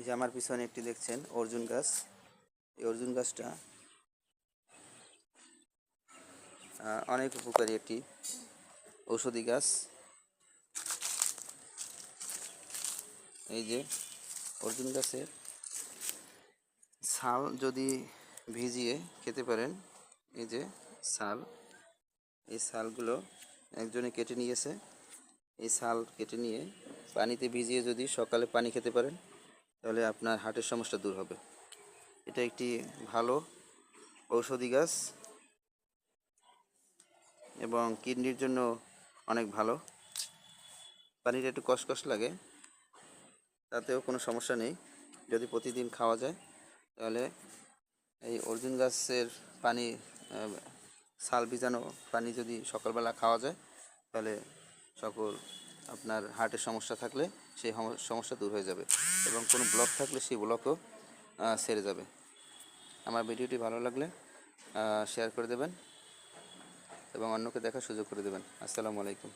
এই যে আমার পিছনে একটি দেখছেন অর্জুন গাছ। এই অর্জুন গাছটা অনেক উপকারী একটি ঔষধি গাছ। এই যে অর্জুন গাছের ছাল যদি ভিজিয়ে খেতে পারেন, এই যে ছাল, এই ছালগুলো একজনে কেটে নিয়েছে। এই ছাল কেটে নিয়ে পানিতে ভিজিয়ে যদি সকালে পানি খেতে পারেন তাহলে আপনার হার্টের সমস্যা দূর হবে। এটা একটি ভালো ঔষধি গাছ এবং কিডনির জন্য অনেক ভালো। পানিটা একটু কষকষ লাগে, তাতেও কোনো সমস্যা নেই। যদি প্রতিদিন খাওয়া যায়, তাহলে এই অর্জুন গাছের পানি ছাল ভিজানো পানি যদি সকালবেলা খাওয়া যায়, তাহলে সকল আপনার হার্টের সমস্যা থাকলে সেই সমস্যা দূর হয়ে যাবে এবং কোনো ব্লক থাকলে সেই ব্লকও সেরে যাবে। আমার ভিডিওটি ভালো লাগলে শেয়ার করে দেবেন এবং অন্যকে দেখার সুযোগ করে দেবেন। আসসালামু আলাইকুম।